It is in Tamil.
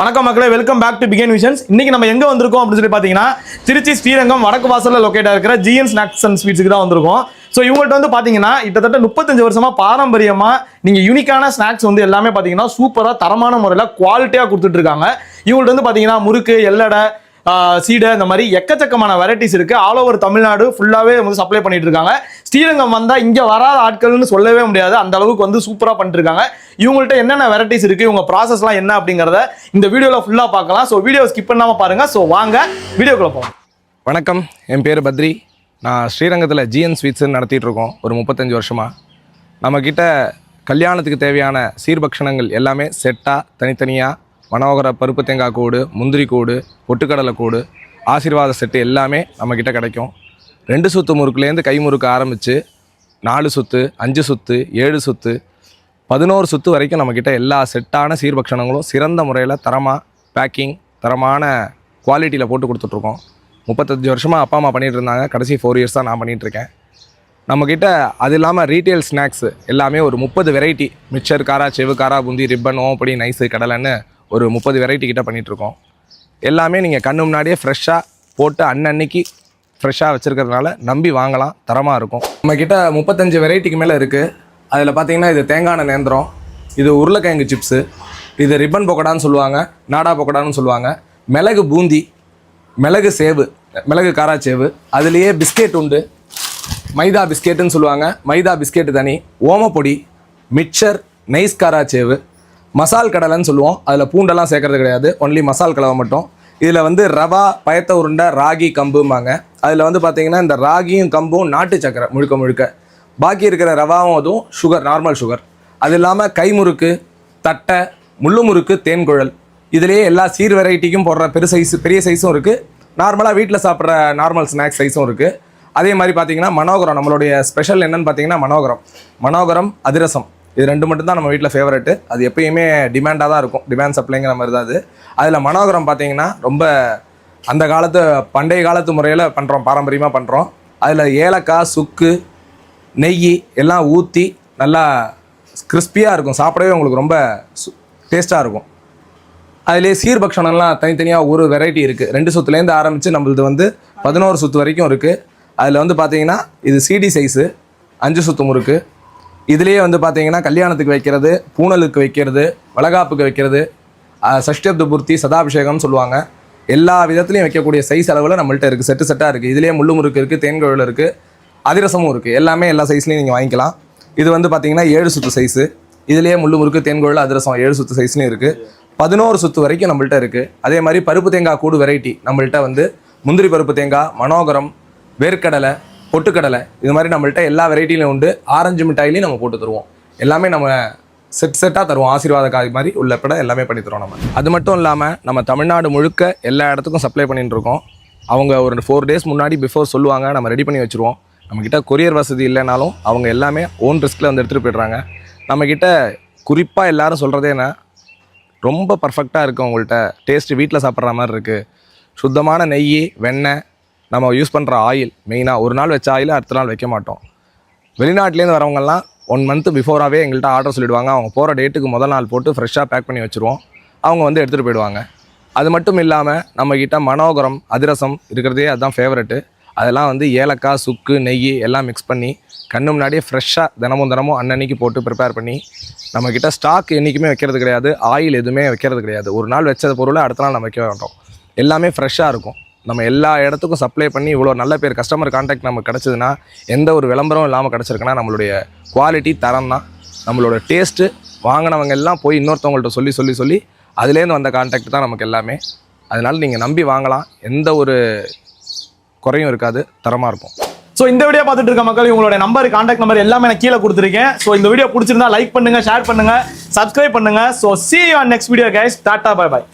வணக்கம் மக்களே வெல்கம் பேக் டு பிகேன் விஷன்ஸ் இன்னைக்கு நம்ம எங்க வந்திருக்கோம் அப்படின்னு சொல்லி பாத்தீங்கன்னா திருச்சி ஸ்ரீரங்கம் வடக்கு வாசல்ல லொக்கேட் இருக்கிற ஜிஎன் ஸ்நாக்ஸ் அண்ட் ஸ்வீட்ஸ்க்கு தான் வந்திருக்கோம். ஸோ இவங்கள்ட்ட வந்து பாத்தீங்கன்னா கிட்டத்தட்ட முப்பத்தஞ்சு வருஷமா பாரம்பரியமா நீங்க யூனிக்கான ஸ்நாக்ஸ் வந்து எல்லாமே பாத்தீங்கன்னா சூப்பரா தரமான முறையில் குவாலிட்டியா கொடுத்துட்டு இருக்காங்க. இவங்கள்ட்ட வந்து பாத்தீங்கன்னா முறுக்கு எல்லடை சீடை இந்த மாதிரி எக்கச்சக்கமான வெரைட்டிஸ் இருக்குது ஆல் ஓவர் தமிழ்நாடு ஃபுல்லாகவே வந்து சப்ளை பண்ணிட்டு இருக்காங்க. ஸ்ரீரங்கம் வந்தால் இங்கே வராத ஆட்கள்னு சொல்லவே முடியாது. அந்த அளவுக்கு வந்து சூப்பராக பண்ணிட்டுருக்காங்க இவங்கள்ட்ட என்னென்ன வெரைட்டிஸ் இருக்குது இவங்க ப்ராசஸ்லாம் என்ன அப்படிங்கிறத இந்த வீடியோவில் ஃபுல்லாக பார்க்கலாம். ஸோ வீடியோ ஸ்கிப் பண்ணாமல் பாருங்கள் ஸோ வாங்க வீடியோக்குள்ள போகலாம் வணக்கம். என் பேர் பத்ரி. நான் ஸ்ரீரங்கத்தில் ஜிஎன் ஸ்வீட்ஸ் நடத்திட்டு இருக்கோம். ஒரு முப்பத்தஞ்சு வருஷமாக நம்மக்கிட்ட கல்யாணத்துக்கு தேவையான சீர்பக்ஷணங்கள் எல்லாமே செட்டாக தனித்தனியாக மனோகர பருப்பு தேங்காய் கூடு முந்திரி கூடு பொட்டுக்கடலை கூடு ஆசீர்வாத செட்டு எல்லாமே நம்மக்கிட்ட கிடைக்கும். ரெண்டு சுத்து முறுக்குலேருந்து கை முறுக்கு ஆரம்பித்து நாலு சுத்து அஞ்சு சுத்து ஏழு சுத்து பதினோரு சுத்து வரைக்கும் நம்மக்கிட்ட எல்லா செட்டான சீர்பக்ஷணங்களும் சிறந்த முறையில் தரமாக பேக்கிங் தரமான குவாலிட்டியில் போட்டு கொடுத்துட்ருக்கோம். முப்பத்தஞ்சு வருஷமாக அப்பா அம்மா பண்ணிகிட்டு இருந்தாங்க. கடைசி ஃபோர் இயர்ஸ் தான் நான் பண்ணிகிட்டு இருக்கேன். நம்மக்கிட்ட அது இல்லாமல் ரீட்டைல் ஸ்நாக்ஸு எல்லாமே ஒரு முப்பது வெரைட்டி மிக்சர் காரா செவு காரா புந்தி ரிப்பன் ஓப்படி நைஸு கடலைன்னு ஒரு முப்பது வெரைட்டி கிட்ட பண்ணிகிட்ருக்கோம் எல்லாமே நீங்கள் கண்ணு முன்னாடியே ஃப்ரெஷ்ஷாக போட்டு அன்னன்னைக்கு ஃப்ரெஷ்ஷாக வச்சுருக்கிறதுனால நம்பி வாங்கலாம் தரமாக இருக்கும். நம்மக்கிட்ட முப்பத்தஞ்சு வெரைட்டிக்கு மேலே இருக்குது அதில் பார்த்தீங்கன்னா இது தேங்காய் நேந்திரம் இது உருளைக்கிழங்கு சிப்ஸு இது ரிப்பன் பொக்கடான்னு சொல்லுவாங்க நாடா பொக்கடான்னு சொல்லுவாங்க மிளகு பூந்தி மிளகு சேவு மிளகு காராச்சேவு அதுலேயே பிஸ்கெட் உண்டு. மைதா பிஸ்கெட்டுன்னு சொல்லுவாங்க மைதா பிஸ்கெட்டு தனி ஓமப்பொடி மிக்சர் நைஸ் காராச்சேவு மசால் கடலைன்னு சொல்லுவோம். அதில் பூண்டெல்லாம் சேர்க்கறது கிடையாது. ஒன்லி மசால் கலவை மட்டும். இதில் வந்து ரவா பயத்த உருண்டை ராகி கம்பும்பாங்க. அதில் வந்து பார்த்தீங்கன்னா இந்த ராகியும் கம்பும் நாட்டு சக்கரை முழுக்க முழுக்க. பாக்கி இருக்கிற ரவாவும் அதுவும் சுகர் நார்மல் சுகர் அது இல்லாமல் கைமுறுக்கு தட்டை முள்ளு முறுக்கு தேன்குழல் இதுலேயே எல்லா சீர் வெரைட்டிக்கும் போடுற பெரு சைஸ் பெரிய சைஸும் இருக்குது நார்மலாக வீட்டில் சாப்பிட்ற நார்மல் ஸ்நாக்ஸ் சைஸும் இருக்குது அதே மாதிரி பார்த்தீங்கன்னா மனோகரம் நம்மளுடைய ஸ்பெஷல் என்னென்னு பார்த்தீங்கன்னா மனோகரம். மனோகரம் அதிரசம். இது ரெண்டு மட்டும் தான் நம்ம வீட்டில் ஃபேவரெட்டு அது எப்பயுமே டிமாண்டாக தான் இருக்கும். டிமாண்ட் சப்ளைங்கிற மாதிரி தான் அது. அதில் மனோகரம் பார்த்தீங்கன்னா ரொம்ப அந்த காலத்து பண்டைய காலத்து முறையில் பண்ணுறோம் பாரம்பரியமாக பண்ணுறோம் அதில் ஏலக்காய் சுக்கு நெய் எல்லாம் ஊற்றி நல்லா கிறிஸ்பியாக இருக்கும். சாப்பிடவே உங்களுக்கு ரொம்ப டேஸ்ட்டாக இருக்கும். அதிலே சீர்பக்ஷணம்லாம் தனித்தனியாக ஒரு வெரைட்டி இருக்குது ரெண்டு சுத்துலேருந்து ஆரம்பித்து நம்மளது வந்து பதினோரு சுத்து வரைக்கும் இருக்குது அதில் வந்து பார்த்தீங்கன்னா இது சிடி சைஸு அஞ்சு சுத்து முறுக்கு இதுலேயே வந்து பார்த்தீங்கன்னா கல்யாணத்துக்கு வைக்கிறது பூணலுக்கு வைக்கிறது வளகாப்புக்கு வைக்கிறது அஹ், சதாபிஷேகம்னு சொல்லுவாங்க. எல்லா விதத்துலையும் வைக்கக்கூடிய சைஸ் அளவில் நம்மள்ட்ட இருக்குது செட்டு செட்டாக இருக்குது இதுலேயே முள்ளு முறுக்கு இருக்குது தேன்குழல் இருக்குது அதிரசமும் இருக்குது எல்லாமே எல்லா சைஸ்லையும் நீங்கள் வாங்கிக்கலாம். இது வந்து பார்த்தீங்கன்னா ஏழு சுத்து சைஸு இதுலேயே முள்ளு முறுக்கு தேன்குழல் அதிரசம் ஏழு சுத்து சைஸ்லையும் இருக்குது பதினோரு சுத்து வரைக்கும் நம்மள்ட்ட இருக்குது அதே மாதிரி பருப்பு தேங்காய் கூடு வெரைட்டி நம்மள்ட்ட வந்து முந்திரி பருப்பு தேங்காய் மனோகரம் வேர்க்கடலை பொட்டுக்கடலை. இது மாதிரி நம்மள்ட்ட எல்லா வெரைட்டிலையும் உண்டு. ஆரஞ்சு மிட்டாயிலையும் நம்ம போட்டு தருவோம். எல்லாமே நம்ம செட் செட்டாக தருவோம். ஆசீர்வாத காய் மாதிரி உள்ள படம் எல்லாமே பண்ணி தருவோம் நம்ம. அது மட்டும் இல்லாமல் நம்ம தமிழ்நாடு முழுக்க எல்லா இடத்துக்கும் சப்ளை பண்ணிட்டு இருக்கோம். அவங்க ஒரு ஃபோர் டேஸ் முன்னாடி பிஃபோர் சொல்லுவாங்க. நம்ம ரெடி பண்ணி வச்சுருவோம். நம்மக்கிட்ட கொரியர் வசதி இல்லைனாலும் அவங்க எல்லாமே ஓன் ரிஸ்கில் வந்து எடுத்துகிட்டு போயிடுறாங்க. நம்மக்கிட்ட குறிப்பாக எல்லாரும் சொல்கிறதே என்ன? ரொம்ப பர்ஃபெக்டாக இருக்குது உங்கள்கிட்ட டேஸ்ட்டு வீட்டில் சாப்பிட்ற மாதிரி இருக்குது சுத்தமான நெய் வெண்ணெய் நம்ம யூஸ் பண்ணுற ஆயில் மெயினாக ஒரு நாள் வச்ச ஆயில் அடுத்த நாள் வைக்க மாட்டோம். வெளிநாட்டிலேருந்து வரவங்கலாம் ஒன் மந்த் பிஃபோராகவே எங்கள்கிட்ட ஆர்டர் சொல்லிடுவாங்க. அவங்க போகிற டேட்டுக்கு முதல் நாள் போட்டு ஃப்ரெஷ்ஷாக பேக் பண்ணி வச்சுருவோம். அவங்க வந்து எடுத்துகிட்டு போயிடுவாங்க. அது மட்டும் இல்லாமல் நம்மக்கிட்ட மனோகரம் அதிரசம் இருக்கிறதே அதுதான் ஃபேவரெட்டு அதெல்லாம் வந்து ஏலக்காய் சுக்கு நெய் எல்லாம் மிக்ஸ் பண்ணி கண்ணு முன்னாடியே ஃப்ரெஷ்ஷாக தினமும் தினமும் அன்னன்னைக்கு போட்டு ப்ரிப்பேர் பண்ணி நம்மக்கிட்ட ஸ்டாக் என்றைக்குமே வைக்கிறது கிடையாது. ஆயில் எதுவுமே வைக்கிறது கிடையாது. ஒரு நாள் வச்ச பொருளை அடுத்த நாள் நம்ம வைக்க மாட்டோம். எல்லாமே ஃப்ரெஷ்ஷாக இருக்கும். நம்ம எல்லா இடத்துக்கும் சப்ளை பண்ணி இவ்வளோ நல்ல பேர் கஸ்டமர் கான்டாக்ட் நமக்கு கிடச்சிதுன்னா எந்த ஒரு விளம்பரம் இல்லாமல் கிடச்சிருக்குன்னா நம்மளுடைய குவாலிட்டி தரம் தான். நம்மளோட டேஸ்ட்டு வாங்கினவங்க எல்லாம் போய் இன்னொருத்தவங்கள்ட்ட சொல்லி சொல்லி சொல்லி அதுலேருந்து வந்த கான்டாக்ட் தான் நமக்கு எல்லாமே. அதனால் நீங்கள் நம்பி வாங்கலாம். எந்த ஒரு குறையும் இருக்காது. தரமாக இருக்கும் ஸோ இந்த வீடியோ பார்த்துட்டு இருக்க மக்கள் உங்களோட நம்பர் காண்டாக்ட் நம்பர் எல்லாமே நான் கீழே கொடுத்துருக்கேன். ஸோ இந்த வீடியோ பிடிச்சிருந்தா லைக் பண்ணுங்க ஷேர் பண்ணுங்க சப்ஸ்கிரைப் பண்ணுங்க. So see on next video guys tata bye bye